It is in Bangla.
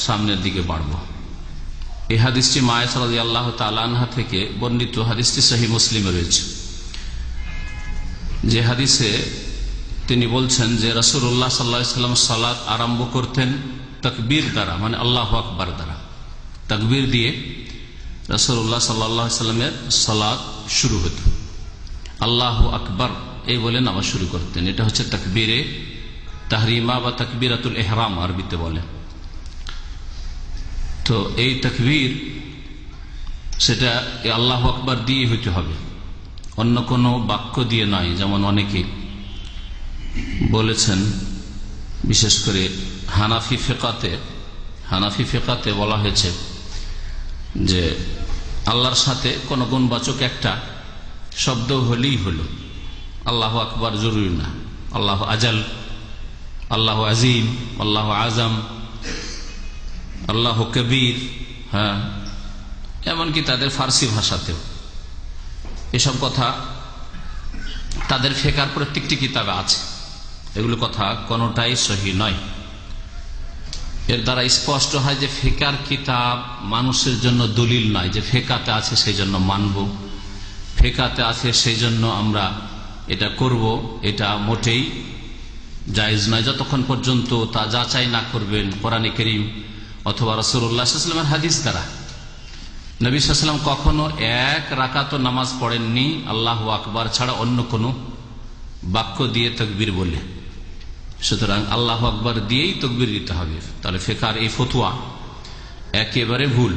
সামনের দিকে বাড়ব। এই হাদিসটি মায়াসরাদি আল্লাহ তালানহা থেকে বর্ণিত। হাদিসটি সহি মুসলিমে রয়েছে। যে হাদিসে তিনি বলছেন যে রসুল্লাহ সাল্লা সাল্লাম সালাদ আরম্ভ করতেন তকবীর দ্বারা মানে আল্লাহ আকবার দ্বারা। তকবীর দিয়ে রসুল্লাহ সাল্লাহ সাল্লামের সালাদ শুরু হতো। আল্লাহ আকবর, এই বলে নামাজ শুরু করতেন। এটা হচ্ছে তকবীরে তাহরিমা বা তকবিরাতুল এহরাম আরবিতে বলে। তো এই তকবীর, সেটা আল্লাহ আকবর দিয়ে হইতে হবে। অন্য কোনো বাক্য দিয়ে নয়, যেমন অনেকে বলেছেন, বিশেষ করে হানাফি ফেকাতে হানাফি ফেকাতে বলা হয়েছে যে আল্লাহর সাথে কোনো গুণবাচক একটা শব্দ হলেই হলো। আল্লাহ আকবর জরুরি না। আল্লাহ আজাল, আল্লাহ আজিম, আল্লাহ আজম আল্লাহ কবির হ্যাঁ এমনকি তাদের ফার্সি ভাষাতেও। এসব কথা তাদের ফেকার প্রত্যেকটি কিতাবে আছে। এগুলো কথা কোনোটাই সহি নয়। এর দ্বারা স্পষ্ট হয় যে ফেকার কিতাব মানুষের জন্য দলিল নয়, যে ফেকাতে আছে সেই জন্য মানব, ফেকাতে আছে সেই জন্য আমরা এটা করব, এটা মোটেই জায়জ নয়। যতক্ষণ পর্যন্ত তা যাচাই না করবেন কোরআনে করিম অথবা রসুল্লাহামের হাদিস দ্বারা। নবী সাল্লাম কখনো এক রাকাত নামাজ পড়েননি, আল্লাহ আকবার ছাড়া অন্য কোনো বাক্য দিয়ে তকবির বলে সুতরাং আল্লাহ আকবর দিয়েই তকবির দিতে হবে। তাহলে ফেকার এই ফতুয়া একেবারে ভুল।